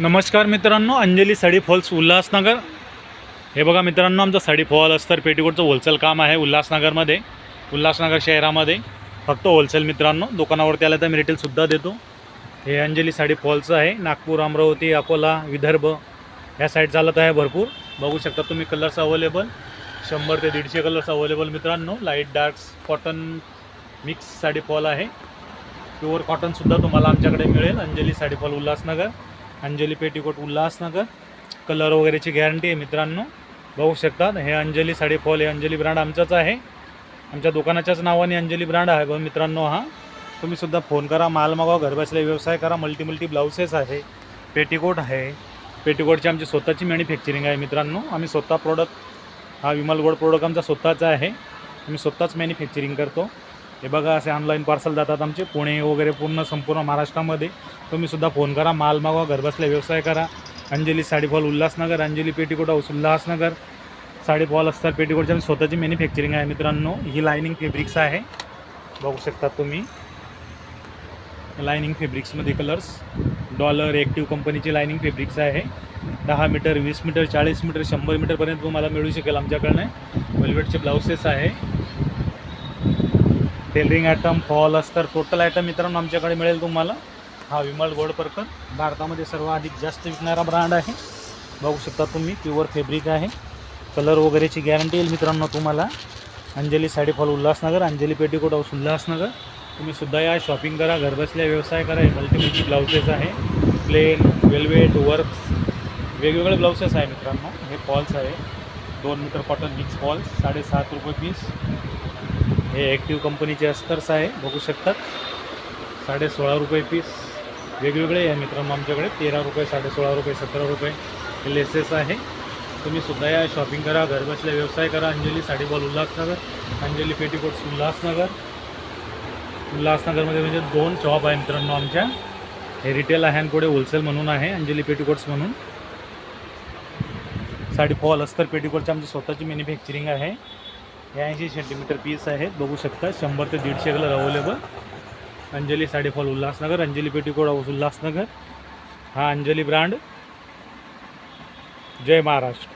नमस्कार मित्रांनो अंजली साडी फॉल्स उल्हासनगर. हे बघा मित्रांनो आमचं साडी फॉल अस्तर पेटीकोटचं होलसेल काम आहे उल्हासनगरमध्ये उल्हासनगर शहरामध्ये. फक्त होलसेल मित्रांनो दुकानावरती आलं तर मी रिटेलसुद्धा देतो. हे अंजली साडी फॉलचं आहे नागपूर अमरावती अकोला विदर्भ या साईड चालत आहे भरपूर. बघू शकता तुम्ही कलर्स अवेलेबल शंभर ते दीडशे कलर्स अवेलेबल मित्रांनो. Light darks cotton mix sari fall आहे. प्युअर कॉटनसुद्धा तुम्हाला आमच्याकडे मिळेल Anjali sari fall Ulhasnagar. Anjali petticoat Ulhasnagar. Colour वगैरेची गॅरंटी आहे मित्रांनो. बघू शकतात हे अंजली साडी फॉल हे अंजली ब्रँड आमचाच आहे. आमच्या दुकानाच्याच नावाने अंजली ब्रँड आहे बघ मित्रांनो हा. तुम्हीसुद्धा फोन करा माल मागवा घरबसल्या व्यवसाय करा. मल्टी मल्टी ब्लाउसेस आहे पेटीकोट आहे. पेटीकोटची आमची स्वतःची मॅन्युफॅक्चरिंग आहे मित्रांनो. आम्ही स्वतः प्रोडक्ट हा विमल गोड प्रोडक्ट आमचा स्वतःचा आहे. आम्ही स्वतःच मॅन्युफॅक्चरिंग करतो. हे बघा असे ऑनलाईन पार्सल जातात आमचे. पुणे वगैरे पूर्ण संपूर्ण महाराष्ट्रामध्ये. तुम्हीसुद्धा फोन करा माल मागवा घरबसल्या व्यवसाय करा. Anjali sari fall Ulhasnagar Anjali petticoat house Ulhasnagar. साडीफॉल असतात पेटीकोटची आम्ही स्वतःची मॅन्युफॅक्चरिंग आहे मित्रांनो. ही लायनिंग फेब्रिक्स आहे. बघू शकता तुम्ही. लायनिंग फेब्रिक्समध्ये कलर्स डॉलर ॲक्टिव्ह कंपनीची लायनिंग फेब्रिक्स आहे. दहा मीटर वीस मीटर चाळीस मीटर शंभर मीटरपर्यंत तुम्हाला मिळू शकेल आमच्याकडनं. वेल्वेटचे ब्लाउसेस आहे. टेलरिंग आयटम फॉल अस्तर टोटल आयटम मित्रांनो आमच्याकडे मिळेल तुम्हाला. हा विमल गोडपरकर भारतामध्ये सर्वाधिक जास्त विकणारा ब्रँड आहे. बघू शकता तुम्ही प्युअर फॅब्रिक आहे. कलर वगैरेची गॅरंटी येईल मित्रांनो तुम्हाला. Anjali sari fall Ulhasnagar Anjali petticoat house Ulhasnagar. तुम्ही सुद्धा या शॉपिंग करा घरबसल्या व्यवसाय करा. हे मल्टीमल्टी ब्लाउजेस आहे. प्लेन वेलवेट वर्क्स वेगवेगळे ब्लाउजेस आहे मित्रांनो. हे फॉल्स आहे. दोन मीटर कॉटन मिक्स फॉल्स साडेसात रुपये पीस हे ॲक्टिव्ह कंपनीचे अस्तर्स आहे बघू शकतात. साडे सोळा रुपये पीस वेगवेगळे आहे मित्रांनो आमच्याकडे. तेरा रुपये साडेसोळा रुपये सतरा रुपये हे लेसेस आहे. तुम्ही सुद्धा या शॉपिंग करा घरबसल्या व्यवसाय करा. Anjali sari fall Ulhasnagar Anjali petticoats Ulhasnagar. उल्हासनगरमध्ये म्हणजे दोन शॉप आहे मित्रांनो आमच्या. हे रिटेल आहे आणि पुढे होलसेल म्हणून आहे अंजली पेटीकोट्स म्हणून. साडी फॉल अस्तर पेटीकोटची आमची स्वतःची मॅन्युफॅक्चरिंग आहे. ऐंशी सेंटीमीटर पीस आहेत बघू शकता शंभर ते दीडशे colour available Anjali sari fall Ulhasnagar. Anjali petticoat house Ulhasnagar. हा अंजली ब्रँड जय महाराष्ट्र.